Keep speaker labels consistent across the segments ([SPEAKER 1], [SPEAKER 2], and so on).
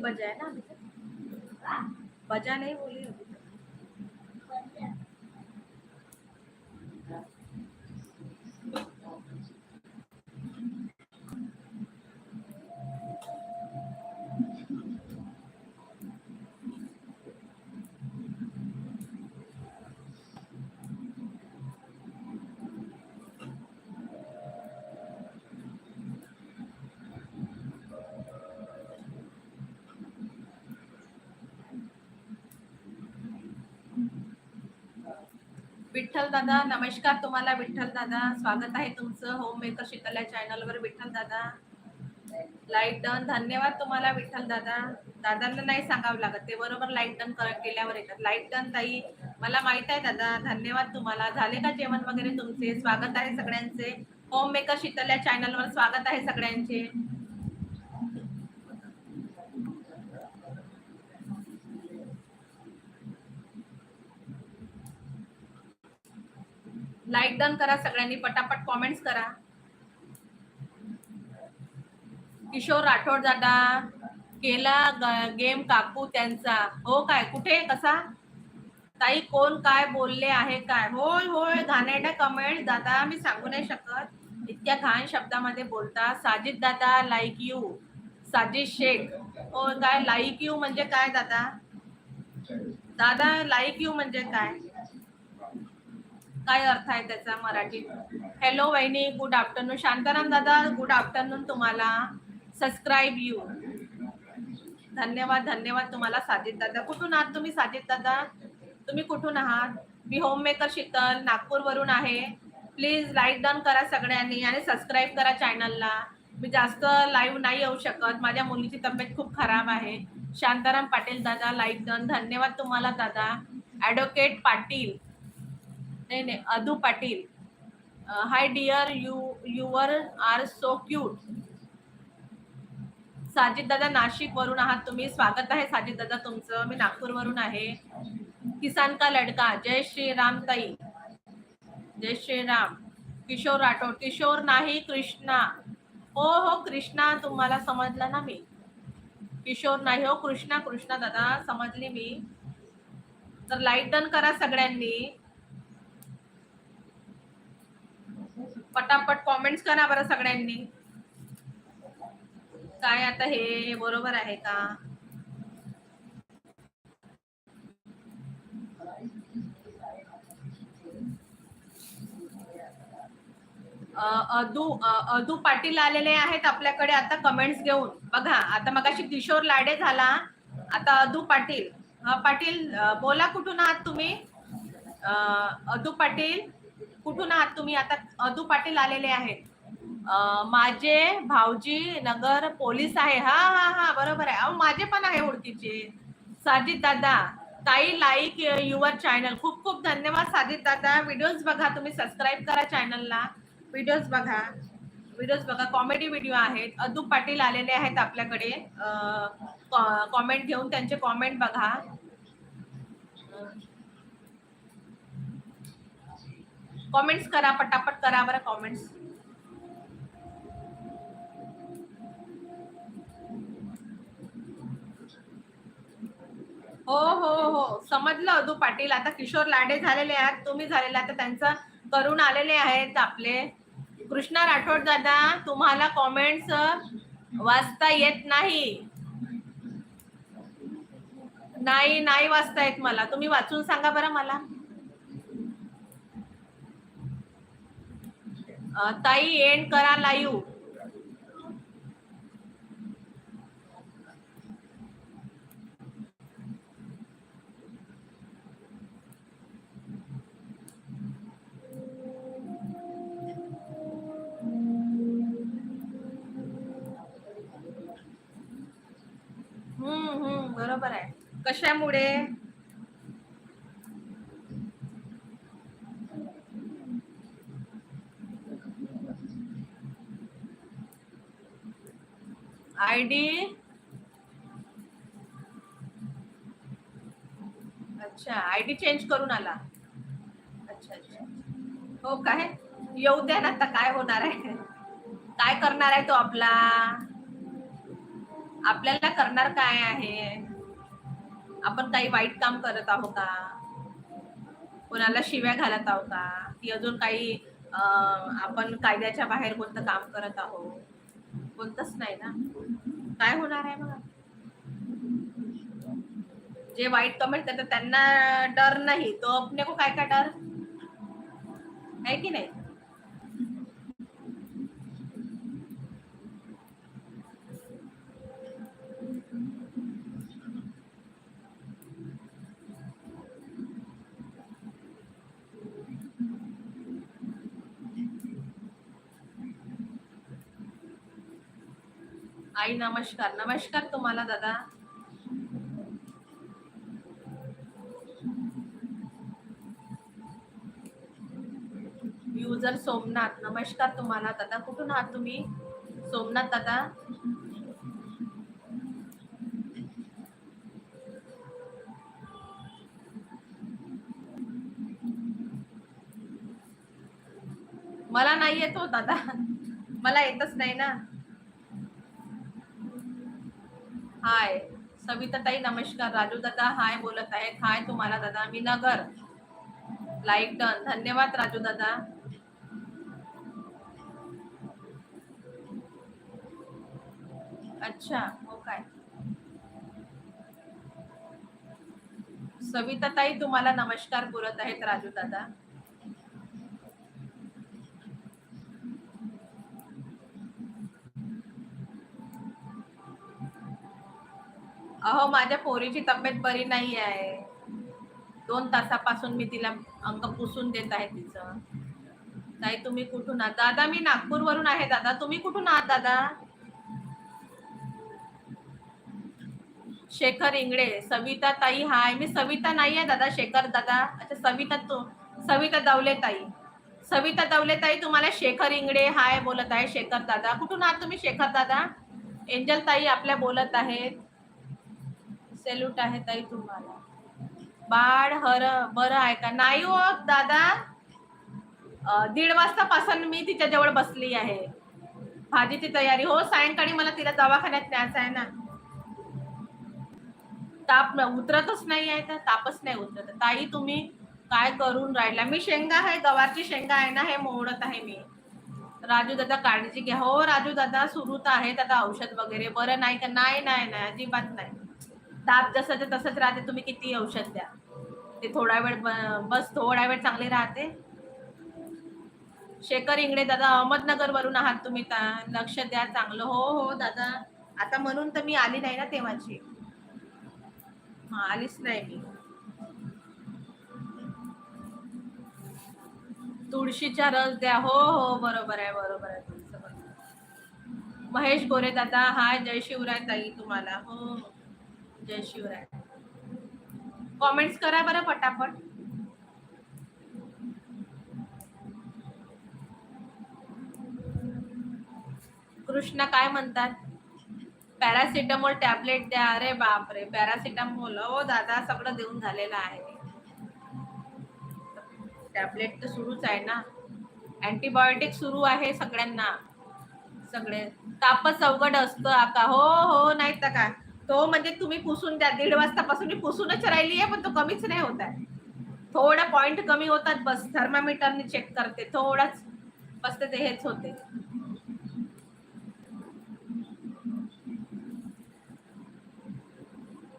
[SPEAKER 1] बजाय बजा है ना बजा नहीं बोली अभी विठ्ठल दादा. नमस्कार तुम्हाला विठ्ठल दादा. स्वागत आहे तुमचं. होम मेकर शीतल चॅनल वर विठ्ठल दादा. लाइट डन धन्यवाद तुम्हाला विठ्ठल दादा. दादांना नाही सांगावं लागत. ते बरोबर लाइट डन केल्यावर येतात. लाइट डन ताई. मला माहीत आहे दादा. धन्यवाद तुम्हाला. झाले का जेवण वगैरे तुमचे? स्वागत आहे सगळ्यांचे. होम मेकर शीतल चॅनल वर स्वागत आहे सगळ्यांचे. लाईक डन करा सगळ्यांनी पटापट कॉमेंट्स करा. किशोर राठोड दादा केला गेम काकू त्यांचा. हो काय कुठे कसा? ताई कोण काय बोलले आहे काय? होय होय घाणेरड्या कमेंट दादा मी सांगू नाही शकत. इतक्या घाण शब्दामध्ये बोलता. साजिद दादा लाईक यू साजिद शेख. हो काय लाईक यू म्हणजे काय दादा? दादा लाईक यू म्हणजे काय? काय अर्थ आहे त्याचा मराठीत? हॅलो वहिनी. गुड आफ्टरनून शांताराम दादा गुड आफ्टरनून तुम्हाला. सबस्क्राईब यू धन्यवाद धन्यवाद तुम्हाला साजिद दादा. कुठून आहात तुम्ही साजिद दादा? तुम्ही कुठून आहात? मी होम मेकर शीतल नागपूर वरून आहे. प्लीज लाईक डन करा सगळ्यांनी आणि सबस्क्राईब करा चॅनलला मी जास्त लाईव्ह नाही येऊ शकत. माझ्या मुलीची तब्येत खूप खराब आहे. शांताराम पाटील दादा लाईक डन धन्यवाद तुम्हाला दादा. ॲडव्होकेट पाटील. नाही नाही Adu Patil. Hi dear you your are so cute. Sajid दादा नाशिक वरून आहात तुम्ही. स्वागत आहे साजिद दादा तुमचं. मी नागपूर वरून आहे. किसान का लडका? जय श्रीराम ताई. जय श्रीराम. किशोर राठोड. किशोर नाही कृष्णा. हो हो कृष्णा तुम्हाला समजलं ना मी. किशोर नाही हो कृष्णा कृष्णा दादा समजली मी. तर लाइट डन करा सगळ्यांनी. पटापट कॉमेंट्स करा बरं सगळ्यांनी. काय आता हे बरोबर आहे का? अदू अदू पाटील आलेले आहेत आपल्याकडे आता कमेंट्स घेऊन. बघा आता मगाशी किशोर लाडे झाला. आता अदू पाटील. पाटील बोला कुठून आहात तुम्ही? अदू पाटील? कुठून आहात तुम्ही? आता अदू पाटील आलेले आहेत माझे भाऊजी नगर पोलीस आहे. हा हा हा बरोबर आहे. अहो माझे पण आहे ओळखीचे. साजिद दादा ताई लाईक युअर चॅनल खूप खूप धन्यवाद साजिद दादा. व्हिडिओज बघा तुम्ही सबस्क्राईब करा चॅनलला व्हिडिओज बघा. व्हिडिओज बघा. कॉमेडी व्हिडिओ आहेत. अदू पाटील आलेले आहेत आपल्याकडे. कॉमेंट घेऊन त्यांचे कॉमेंट बघा. कॉमेंट्स करा पटापट करा बरं कॉमेंट्स हो हो हो. समजलं अदू पाटील. आता किशोर लाडे झालेले आहेत तुम्ही झालेला आता त्यांचं करून आलेले आहेत आपले. कृष्णा राठोड दादा तुम्हाला कॉमेंट्स वाचता येत नाही. नाही नाही वाचता येत मला. तुम्ही वाचून सांगा बरं मला. ताई एंड करा लाईव्ह हम्म हम्म बरोबर आहे. कशामुळे आय डी अच्छा आय डी चेंज करून आला. अच्छा अच्छा. हो काय येऊ द्या ना आता काय होणार आहे? काय करणार आहे तो आपला? आपल्याला करणार काय आहे? आपण काही वाईट काम करत आहोत का? कोणाला शिव्या घालत आहोत का? की अजून काही आपण कायद्याच्या बाहेर कोणतं काम करत आहोत? कोणतंच नाही ना. काय होणार आहे बघा जे वाईट कमेंट करतात त्यांना डर नाही. तो अपने को काय का डर? आहे की नाही? आई नमस्कार. नमस्कार तुम्हाला दादा. युजर सोमनाथ नमस्कार तुम्हाला दादा. कुठून आहात तुम्ही? सोमनाथ दादा. मला नाही येतो हो, दादा. मला येतच नाही ना. हाय. सविता ताई नमस्कार. राजू दादा हाय बोलत आहेत हाय तुम्हाला दादा. मी नगर लाईक डन धन्यवाद राजू दादा. अच्छा हो काय? सविता ताई तुम्हाला नमस्कार बोलत आहेत राजू दादा. अहो माझ्या पोरीची तब्येत बरी नाही आहे. दोन तासापासून मी तिला अंग पुसून देत आहे तिचं. ताई तुम्ही कुठून आहात? दादा मी नागपूर वरून आहे दादा. तुम्ही कुठून आहात दादा? शेखर इंगडे सविता ताई हाय. मी सविता नाही आहे दादा शेखर दादा. अच्छा सविता तू सविता दवले ताई सविता दवले ताई तुम्हाला शेखर इंगडे हाय बोलत आहे शेखर दादा. कुठून आहात तुम्ही शेखर दादा? एंजल ताई आपल्या बोलत आहेत. सेल्यूट आहे ताई तुम्हाला. बाळ हर बरं आहे का? नाही हो दादा. दीड वाजतापासून मी तिच्याजवळ बसली आहे. भाजीची तयारी. हो सायंकाळी मला तिला दवाखान्यात न्यायचं आहे ना. ताप उतरतच नाही आहे तर तापच नाही उतरत. ताई तुम्ही काय करून राहिला? मी शेंगा आहे गवारची शेंगा आहे ना हे मोडत आहे मी. राजू दादा काळजी घ्या. हो राजू दादा सुरू तर आहे दादा औषध वगैरे. बरं नाही का नाही नाही नाही अजिबात नाही. ताप जसं तसंच राहते तुम्ही किती औषध द्या. ते थोडा वेळ बस थोडा वेळ चांगले राहते. शेखर इंगडे दादा अहमदनगर वरून आहात तुम्ही लक्ष द्या चांगलं. हो हो दादा. आता म्हणून तर मी आली नाही ना तेव्हाची. हा आलीच नाही मी. तुळशीचा रस द्या. हो हो बरोबर आहे बरोबर आहे तुमचं महेश गोरे दादा हाय जय शिवराय ताई तुम्हाला. हो, हो जय शिवराय. कॉमेंट्स करा बरं पटापट. कृष्णा काय म्हणतात? पॅरासिटामॉल टॅबलेट द्या. अरे बापरे पॅरासिटामॉल हो दादा सगळं देऊन झालेलं आहे. टॅबलेट तर सुरूच आहे ना. अँटीबायोटिक सुरू आहे सगळ्यांना. सगळे. तापच अवघड असतं का हो हो नाही तर काय. तो म्हणजे तुम्ही पुसून द्या. दीड वाजतापासून मी पुसूनच राहिली आहे पण तो कमीच नाही होत आहे. थोडा पॉइंट कमी होतात. बस थर्मामीटरने चेक करते. थोडाच. बस ते हेच होते.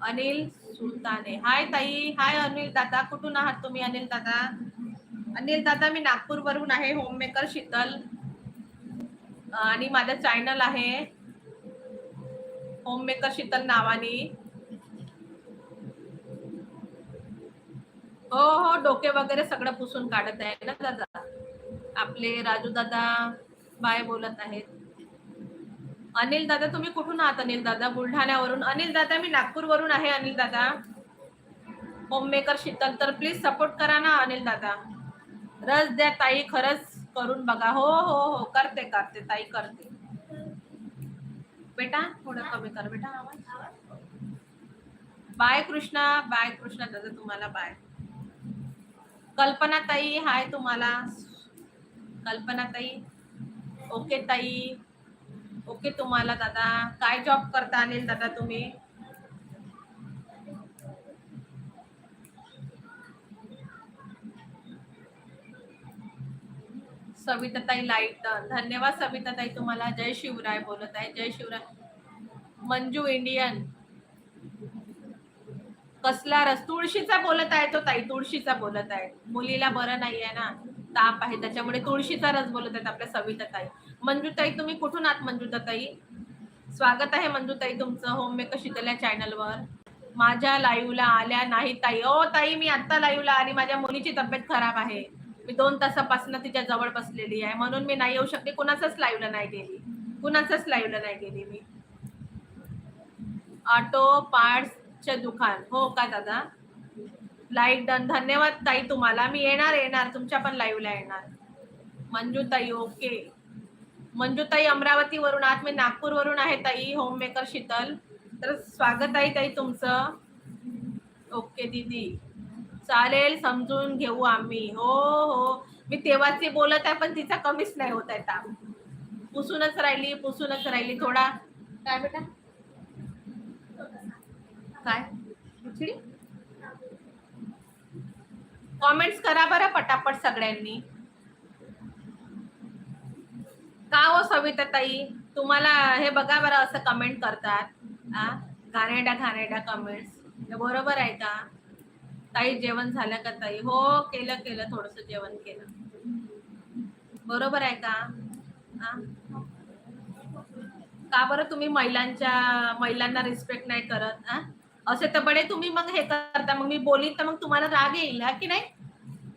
[SPEAKER 1] अनिल सुलताने. हाय ताई. हाय अनिल दादा. कुठून आहात तुम्ही अनिल दादा? अनिल दादा मी नागपूर वरून आहे होममेकर शीतल. आणि माझं चॅनल आहे होममेकर शीतल नावानी. हो हो डोके वगैरे सगळं पुसून काढत आहे ना दादा? आपले राजू दादा बाय बोलत आहेत. अनिल दादा तुम्ही कुठून आहात अनिल दादा? बुलढाण्यावरून. अनिल दादा मी नागपूर वरून आहे अनिल दादा. होममेकर शीतल तर प्लीज सपोर्ट करा ना अनिल दादा. रस द्या ताई खरंच करून बघा. हो हो हो करते करते ताई करते. बेटा थोडं कमी कर बेटा आवाज. बाय कृष्णा बाय कृष्णा दादा तुम्हाला बाय. कल्पना ताई हाय तुम्हाला. कल्पना ताई. ओके ताई. ओके तुम्हाला दादा काय जॉब करता अनिल दादा तुम्ही? सविताताई लाइट धन्यवाद सविताताई तुम्हाला. जय शिवराय बोलत आहे. जय शिवराय. मंजू इंडियन. कसला रस? तुळशीचा बोलत आहे तो ताई तुळशीचा बोलत आहे. मुलीला बरं नाही आहे ना? ताप आहे त्याच्यामुळे तुळशीचा रस बोलत आहेत आपल्या सविताताई. मंजूताई तुम्ही कुठून आहात मंजूताई स्वागत आहे मंजूताई तुमचं होम मेकर शीतल्या चॅनलवर. माझ्या लाईव्हला आल्या नाही ताई. ओ ताई मी आता लाईव्हला आली. माझ्या मुलीची तब्येत खराब आहे. मी दोन तासापासून तिच्या जवळ बसलेली आहे. म्हणून मी नाही येऊ शकते कुणाचाच लाईव्हला नाही गेली. कुणाचाच लाईव्हला नाही गेली मी. ऑटो पार्ट्सचे दुकान. हो का दादा? लाईक डन धन्यवाद ताई तुम्हाला. मी येणार येणार. तुमच्या पण लाईव्हला येणार. मंजूताई ओके मंजूताई अमरावतीवरून आत मी नागपूरवरून आहे ताई होम मेकर शीतल. तर स्वागत आहे ताई तुमचं. ओके दीदी. चालेल समजून घेऊ आम्ही. हो हो. मी तेव्हाची बोलत आहे पण तिचा कमीच नाही होत आहे ताप. पुसूनच राहिली पुसूनच राहिली. थोडा काय बेटा? काय? खिचडी? कॉमेंट्स करा बरं पटापट सगळ्यांनी. का हो सविता ताई? तुम्हाला हे बघा बरं असं कमेंट करतात. हा घाणेरड्या घाणेरड्या कमेंट्स बरोबर आहे का? ताई जेवण झालं का ताई? हो केलं केलं थोडस जेवण केलं. बरोबर आहे का? का बरं तुम्ही महिलांच्या महिलांना रिस्पेक्ट नाही करत? हा असे तर बडे तुम्ही मग हे करता मग मी बोलीन तर मग तुम्हाला राग येईल हा की नाही?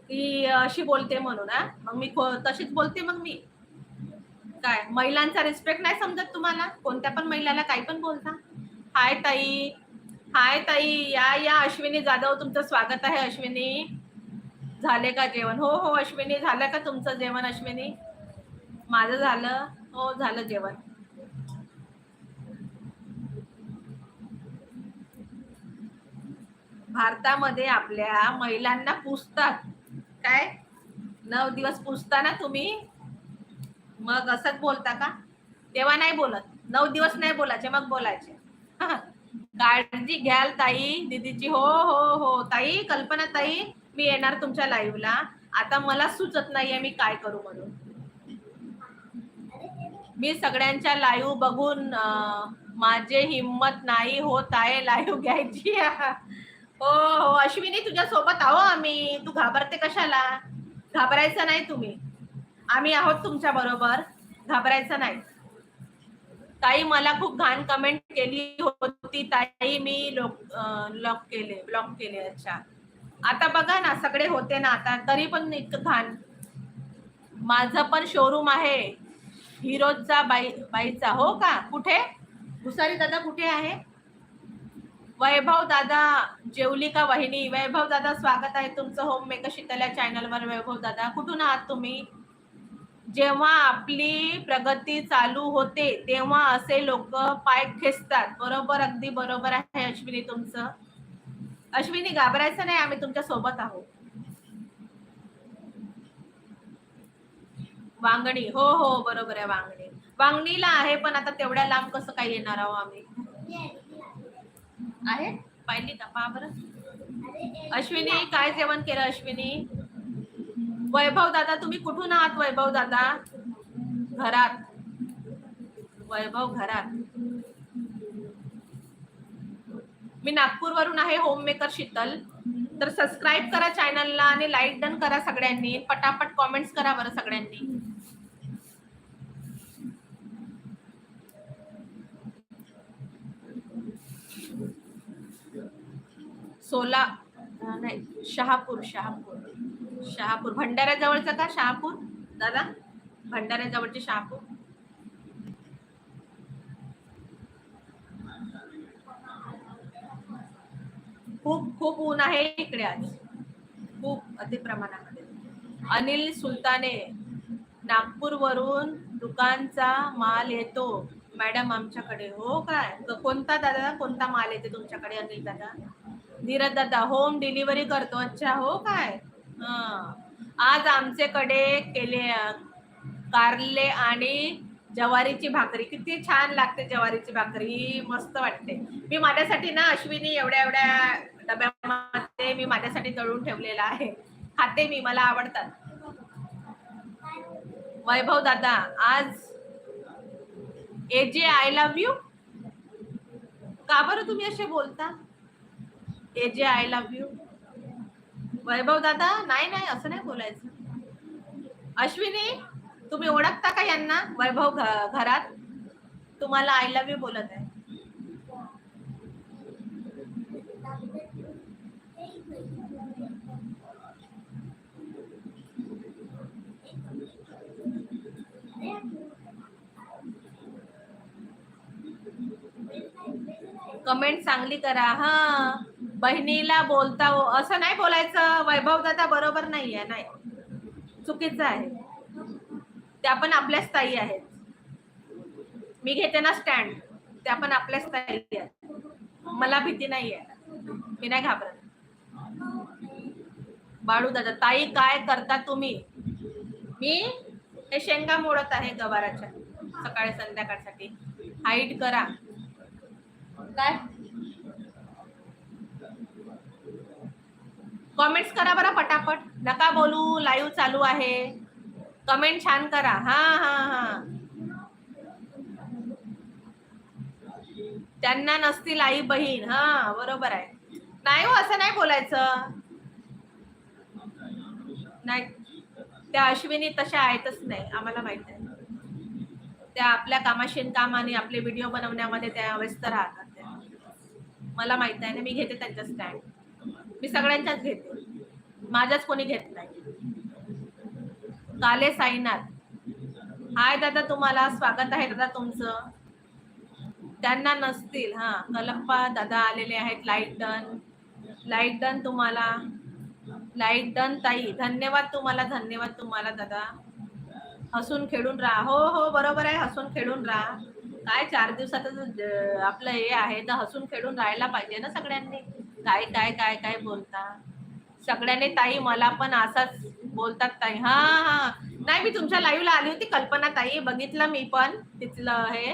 [SPEAKER 1] की अशी बोलते म्हणून हा? मग मी खो- तशीच बोलते मग मी. काय महिलांचा रिस्पेक्ट नाही समजत तुम्हाला? कोणत्या पण महिलाला काही पण बोलता. हाय ताई हाय ताई या या अश्विनी जाधव तुमचं स्वागत आहे अश्विनी. झाले का जेवण? हो हो अश्विनी झालं का तुमचं जेवण अश्विनी? माझं झालं. हो झालं जेवण. भारतामध्ये आपल्या महिलांना पुसतात. काय? नऊ दिवस पुसता ना तुम्ही? मग असंच बोलता का? तेव्हा नाही बोलत. नऊ दिवस नाही बोलायचे मग बोलायचे. काळजी घ्याल ताई दीदीची. हो हो हो. ताई कल्पना ताई मी येणार तुमच्या लाईव्हला आता मला सुचत नाहीये मी काय करू म्हणून. मी सगळ्यांच्या लाईव्ह बघून माझे हिम्मत नाही होत आहे लाईव्ह घ्यायची. हो हो. अश्विनी तुझ्या सोबत आहो आम्ही. तू घाबरते कशाला? घाबरायचं नाही तुम्ही. आम्ही आहोत तुमच्या बरोबर. घाबरायचं नाही. ताई मला खूप घाण कमेंट केली होती. ताई मी लॉक लॉक केले ब्लॉक केले अच्छा. आता बघा ना सगळे होते ना आता. तरी पण इतकं घाण. माझं पण शोरूम आहे. हिरोजचा बाई बाईचा. हो का? कुठे? भुसारी दादा कुठे आहे? वैभव दादा जेवली का वहिनी? वैभव दादा स्वागत आहे तुमचं होम मेकर शीतल्या चॅनलवर वैभव दादा कुठून आहात तुम्ही? जेव्हा आपली प्रगती चालू होते तेव्हा असे लोक पाय खेचतात. बरोबर अगदी बरोबर आहे अश्विनी तुमचं. अश्विनी घाबरायचं नाही आम्ही तुमच्यासोबत आहोत. वांगणी हो हो बरोबर आहे वांगणी. वांगणीला आहे पण आता तेवढ्या लांब कसं काय येणार आहो आम्ही? आहे. पाहिली का? पहा बरं. अश्विनी काय जेवण केलं अश्विनी? वैभव दादा तुम्ही कुठून आहात वैभव दादा? घरात. वैभव घरात. मी नागपूरवरून आहे होम मेकर शीतल. तर सबस्क्राईब करा चॅनलला आणि लाईक डन करा सगळ्यांनी. पटापट कॉमेंट्स करा बरं सगळ्यांनी. सोला नाही शहापूर शहापूर. शहापूर. भंडाऱ्याजवळचं का शहापूर? दादा भंडाऱ्याजवळचे शहापूर. खूप खूप ऊन आहे इकडे आज. खूप अति प्रमाणामध्ये. अनिल सुलताने नागपूरवरून दुकानचा माल येतो. मॅडम आमच्याकडे. हो काय? कोणता दादा? कोणता माल येते तुमच्याकडे अनिल दादा? धीरज दादा होम डिलिव्हरी करतो. अच्छा हो काय? आज आमच्याकडे केले कारले आणि जवारीची भाकरी. किती छान लागते जवारीची भाकरी. मस्त वाटते. मी माझ्यासाठी ना अश्विनी एवढ्या एवढ्या डब्यामध्ये मी माझ्यासाठी जळून ठेवलेला आहे. खाते मी मला आवडतात. वैभव दादा आज ए जे आय लव्ह यू का बरं तुम्ही असे बोलता? ए जे आय लव्ह यू वैभव दादा नाही नाही असं नाही बोलायचं. अश्विनी तुम्ही ओळखता का यांना? वैभव घरात? तुम्हाला आय लव्ह यू बोलत आहे. कमेंट चांगली करा हा. बहिणीला बोलता हो असं नाही बोलायचं वैभव दादा बरोबर नाही आहे नाही. चुकीचं आहे. त्या पण आपल्याच ताई आहेत. मी घेते ना स्टँड त्या पण आपल्याच ताई आहेत. मला भीती नाही आहे मी नाही घाबरत. बाळू दादा ताई काय करता तुम्ही? मी हे शेंगा मोडत आहे गवाराच्या. सकाळी संध्याकाळसाठी. हाईट करा. काय? कमेंट्स करा बरं पटापट. नका बोलू लाईव्ह चालू आहे. कमेंट छान करा. हा हा हा. त्यांना नसतील आई बहीण. हा बरोबर आहे. नाही हो असं नाही बोलायचं. नाही. त्या अश्विनी तशा आहेतच नाही आम्हाला माहीत आहे. त्या आपल्या कामाशीन काम आणि आपले व्हिडिओ बनवण्यामध्ये त्या व्यस्त राहतात. त्या मला माहीत आहे ना मी घेते त्यांचा स्टँड मी सगळ्यांच्याच घेते माझ्याच कोणी घेत नाही. काले साईनाथ. हाय दादा तुम्हाला स्वागत आहे दादा तुमचं. त्यांना नसतील हा. कलप्पा दादा आलेले आहेत लाइट डन लाइट डन तुम्हाला. लाइट डन ताई. धन्यवाद तुम्हाला धन्यवाद तुम्हाला दादा. हसून खेळून राहा. हो हो बरोबर आहे. हसून खेळून राहा. काय चार दिवसातच आपलं हे आहे. तर हसून खेळून राहायला पाहिजे ना सगळ्यांनी? काय काय काय काय बोलता? सगळ्यांनी ताई मला पण असाच बोलतात ताई. हा हा. नाही मी तुमच्या लाईव्हला आली होती कल्पना ताई. बघितलं मी पण तिथलं हे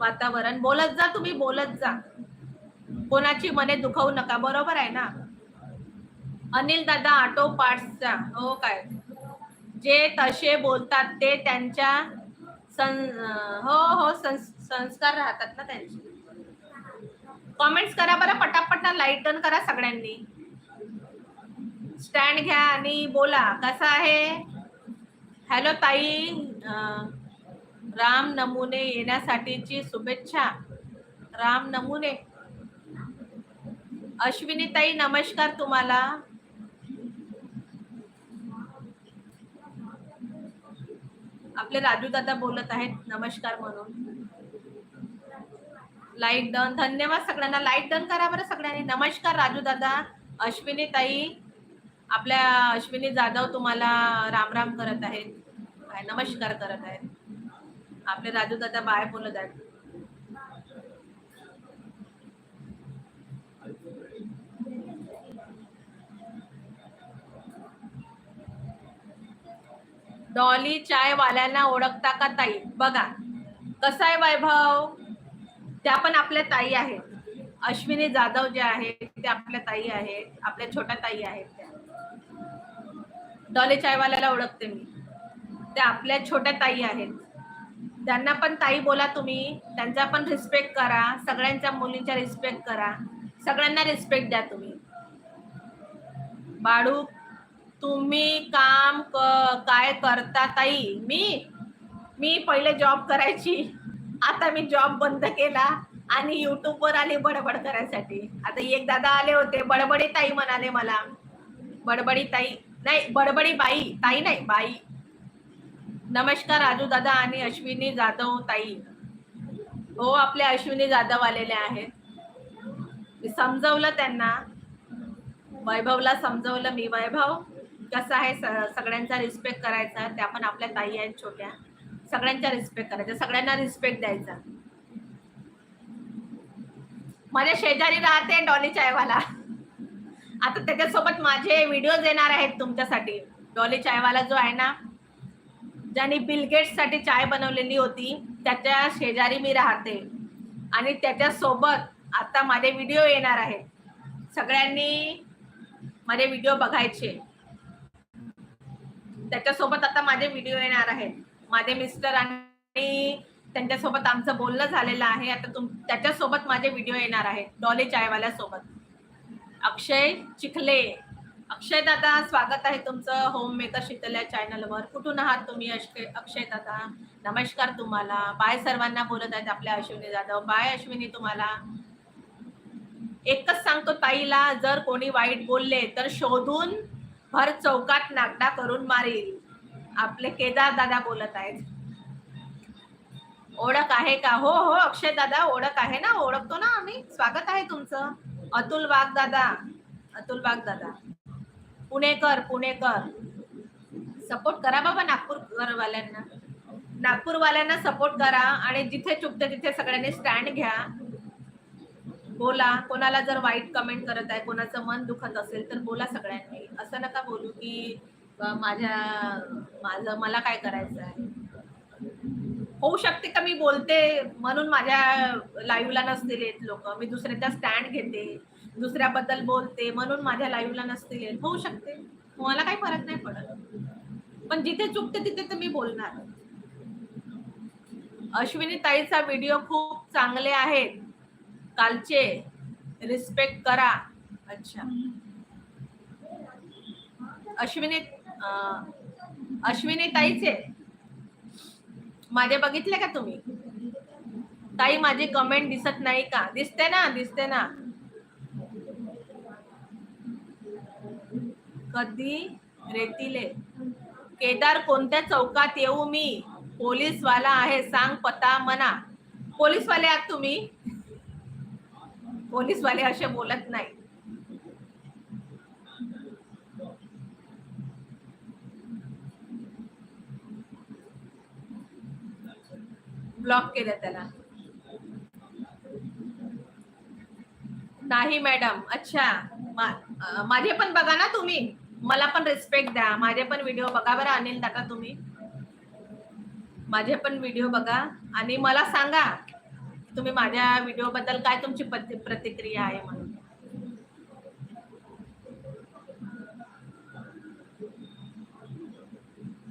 [SPEAKER 1] वातावरण. बोलत जा तुम्ही बोलत जा. कोणाची मने दुखवू नका बरोबर आहे ना? अनिल दादा ऑटो पार्ट्सचा हो काय? जे तसे बोलतात ते त्यांच्या सं हो हो सं संस्कार राहतात ना त्यांचे. कॉमेंट्स करा बरं पटापट ना लाइट डन करा सगळ्यांनी. स्टँड घ्या आणि बोला कसा आहे? हॅलो ताई राम नमुने येण्यासाठीची शुभेच्छा. राम नमुने. अश्विनी ताई नमस्कार तुम्हाला. आपले राजू दादा बोलत आहेत नमस्कार म्हणून. लाइट डन धन्यवाद सगळ्यांना. लाइट डन करा बरं सगळ्यांनी. नमस्कार राजू दादा अश्विनी ताई आपल्या अश्विनी जाधव तुम्हाला राम राम करत आहेत. नमस्कार करत आहेत. आपले राजू दादा बाय बोलत आहेत. डॉली चाय वाल्यांना ओळखता का ताई? बघा. कसा आहे वैभव? त्या पण आपल्या ताई आहेत. अश्विनी जाधव जे आहेत त्या आपल्या ताई आहेत आपल्या छोट्या ताई आहेत त्या. डॉली चायवाल्याला ओळखते मी. त्या आपल्या छोट्या ताई आहेत. त्यांना पण ताई बोला तुम्ही. त्यांचा पण रिस्पेक्ट करा. सगळ्यांच्या मुलींचा रिस्पेक्ट करा. सगळ्यांना रिस्पेक्ट द्या तुम्ही. बाळू तुम्ही काम क- काय करता ताई? मी? मी पहिले जॉब करायची. आता मी जॉब बंद केला आणि युट्यूबवर आले बडबड करायसाठी. आता एक दादा आले होते बडबडी ताई म्हणाले मला. बडबडी ताई नाही बडबडी बाई ताई नाही बाई. नमस्कार राजू दादा आणि अश्विनी जाधव ताई. हो आपले अश्विनी जाधव आलेले आहेत. मी समजवलं त्यांना. वैभवला समजवलं मी. वैभव कसं आहे स- सगळ्यांचा रिस्पेक्ट करायचा. त्या पण आपल्या ताई आहेत छोट्या. सगळ्यांचा रिस्पेक्ट करायचा सगळ्यांना रिस्पेक्ट द्यायचा. माझ्या शेजारी राहते डॉली चायवाला. आता त्याच्यासोबत माझे व्हिडिओज येणार आहेत तुमच्यासाठी. डॉली चायवाला जो आहे ना ज्याने बिलसाठी चाय बनवलेली होती त्याच्या शेजारी मी राहते. आणि त्याच्यासोबत आता माझे व्हिडिओ येणार आहेत. सगळ्यांनी माझे व्हिडिओ बघायचे. त्याच्यासोबत आता माझे व्हिडिओ येणार आहेत. माझे मिस्टर आणि त्यांच्यासोबत आमचं बोलणं झालेलं आहे. आता तुम त्याच्यासोबत माझे व्हिडिओ येणार आहेत डॉली चायवाल्यासोबत. अक्षय चिखले. अक्षय दादा स्वागत आहे तुमचं होम मेकर शीतल या चॅनलवर कुठून आहात तुम्ही अक्षय अक्षय दादा? नमस्कार तुम्हाला. बाय सर्वांना बोलत आहेत आपल्या अश्विनी जाधव. बाय अश्विनी तुम्हाला. एकच सांगतो ताईला जर कोणी वाईट बोलले तर शोधून भर चौकात नागडा करून मारील. आपले केदार दादा बोलत आहेत. ओळख आहे का? हो हो अक्षय दादा ओळख आहे ना? ओळखतो ना आम्ही? स्वागत आहे तुमचं. अतुल वाघ दादा. अतुल वाघ दादा. पुणेकर पुणेकर. सपोर्ट करा बाबा नागपूरवाल्यांना नागपूरवाल्यांना सपोर्ट करा आणि जिथे चुकते तिथे सगळ्यांनी स्टँड घ्या. बोला कोणाला जर वाईट कमेंट करत आहे कोणाचं मन दुखत असेल तर बोला सगळ्यांनी. असं नका बोलू की माझ्या माझं मला काय करायचं आहे? होऊ शकते का मी बोलते म्हणून माझ्या लाईव्हला नसतील येत लोक. मी दुसऱ्याचा स्टँड घेते दुसऱ्याबद्दल बोलते म्हणून माझ्या लाईव्हला नसतील येत. होऊ शकते. मला काही फरक नाही पडत. पण जिथे चुकते तिथे तर मी बोलणार. अश्विनी ताईचा व्हिडिओ खूप चांगले आहेत. कालचे रिस्पेक्ट करा. अच्छा. अश्विनी अश्विनी ताईचे. माझे बघितले का तुम्ही? ताई माझी कमेंट दिसत नाही का? दिसते ना दिसते ना. कधी? रेतीले. केदार कोणत्या चौकात येऊ मी? पोलीसवाला आहे सांग पता मना. पोलीसवाले आहात तुम्ही? पोलीसवाले असे बोलत नाही ब्लॉक केलं त्याला. नाही मॅडम. अच्छा. माझे पण बघा ना तुम्ही. मला पण रिस्पेक्ट द्या. माझे पण व्हिडिओ बघा बरं अनिल दादा तुम्ही. माझे पण व्हिडिओ बघा. आणि मला सांगा तुम्ही माझ्या व्हिडिओ बद्दल काय तुमची प्रतिक्रिया आहे म्हणून?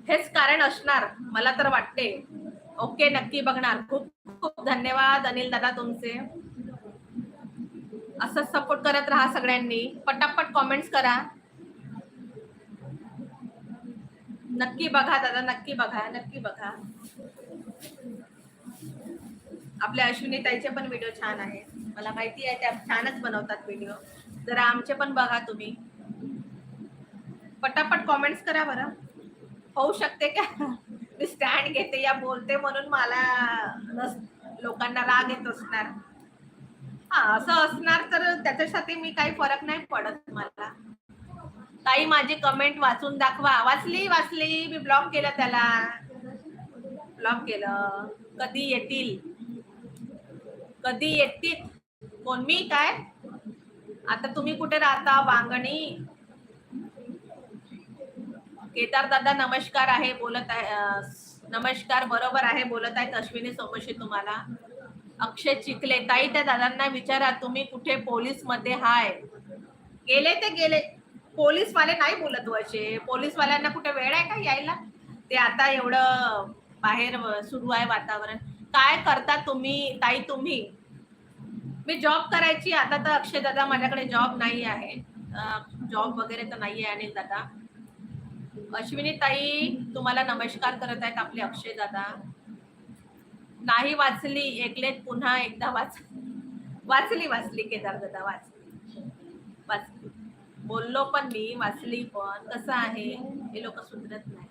[SPEAKER 1] हेच कारण असणार. मला तर वाटते. ओके नक्की बघणार. खूप खूप धन्यवाद अनिल दादा तुमचे. असं सपोर्ट करत राहा सगळ्यांनी. पटापट कॉमेंट्स करा. नक्की बघा दादा नक्की बघा नक्की बघा. आपल्या अश्विनी ताईचे पण व्हिडिओ छान आहे मला माहिती आहे त्या छानच बनवतात व्हिडिओ जरा आमचे पण बघा तुम्ही. पटापट कॉमेंट्स करा बरं. होऊ शकते का? मी स्टँड घेते या बोलते म्हणून मला नस- लोकांना राग येत असणार. हा असं असणार तर त्याच्यासाठी मी काही फरक नाही पडत मला. काही माझी कमेंट वाचून दाखवा. वाचली वाचली. मी ब्लॉक केलं त्याला. ब्लॉक केलं. कधी येतील? कधी येतील? कोण मी काय? आता तुम्ही कुठे राहता? वांगणी? केदार दादा नमस्कार आहे बोलत आहे नमस्कार बरोबर आहे बोलत आहेत अश्विनी सोमशी तुम्हाला. अक्षय चिखले ताई त्या दादांना विचारा तुम्ही कुठे पोलीसमध्ये हाय. गेले ते गेले. पोलीस वाले नाही बोलत हो असे. पोलीस वाल्यांना कुठे वेळ आहे का यायला? ते आता एवढं बाहेर सुरू आहे वातावरण. काय करता तुम्ही ताई तुम्ही? मी जॉब करायची आता तर अक्षय दादा माझ्याकडे जॉब नाही आहे. जॉब वगैरे तर नाही आहे अनिल दादा. अश्विनी ताई तुम्हाला नमस्कार करत आहेत आपले अक्षय दादा. नाही वाचली एकलेत पुन्हा एकदा वाच वाचली वाचली केदार दादा वाचली वाचली. बोललो पण मी वाचली पण. कसं आहे? हे लोक सुधरत नाही.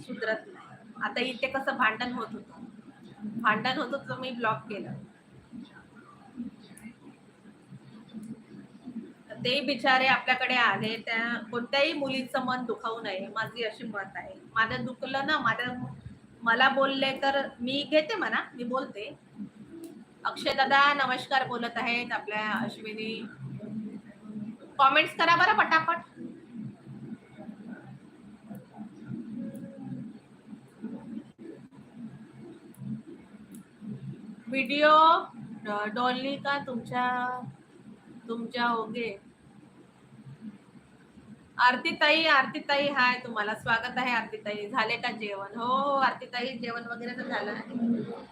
[SPEAKER 1] सुधरत नाही. आता इथे कसं भांडण होत होतं. भांडण होत होतं मी ब्लॉक केलं. ते बिचारे आपल्याकडे आले त्या कोणत्याही मुलीचं मन दुखावू नये माझी अशी मत आहे. माझं दुखलं ना माझ्या मला बोलले तर मी घेते म्हणा मी बोलते. अक्षय दादा नमस्कार बोलत आहेत आपल्या अश्विनी. कॉमेंट्स करा बरं पटापट. व्हिडिओ डॉलनी का तुमच्या तुमच्या ओके आरतीताई आरतीताई हाय तुम्हाला स्वागत आहे आरतीताई. झाले का जेवण? हो हो आरतीताई जेवण वगैरे तर झालं. आहे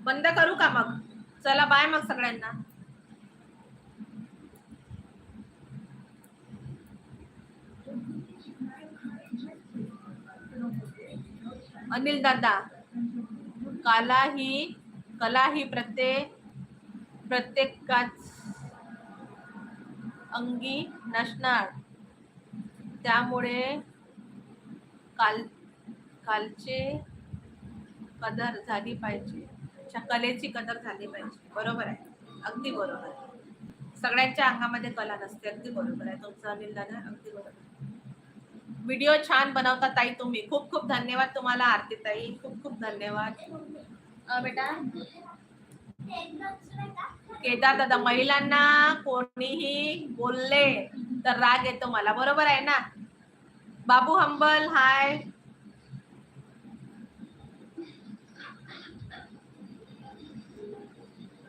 [SPEAKER 1] बंद करू का मग? चला बाय मग सगळ्यांना. अनिल दादा काला ही कला ही प्रत्येक प्रत्येकाच अंगी नसणार. त्यामुळे काल कालचे कदर झाली पाहिजे. अच्छा कलेची कदर झाली पाहिजे. बरोबर आहे. अगदी बरोबर आहे. सगळ्यांच्या अंगामध्ये कला नसते. अगदी बरोबर आहे. तुमचं अनिल दादा अगदी बरोबर व्हिडिओ छान बनवता ताई तुम्ही. खूप खूप धन्यवाद तुम्हाला आरती ताई खूप खूप धन्यवाद. बेटा? केदार दादा महिलांना कोणीही बोलले तर राग येतो मला. बरोबर आहे ना? बाबू हंबल हाय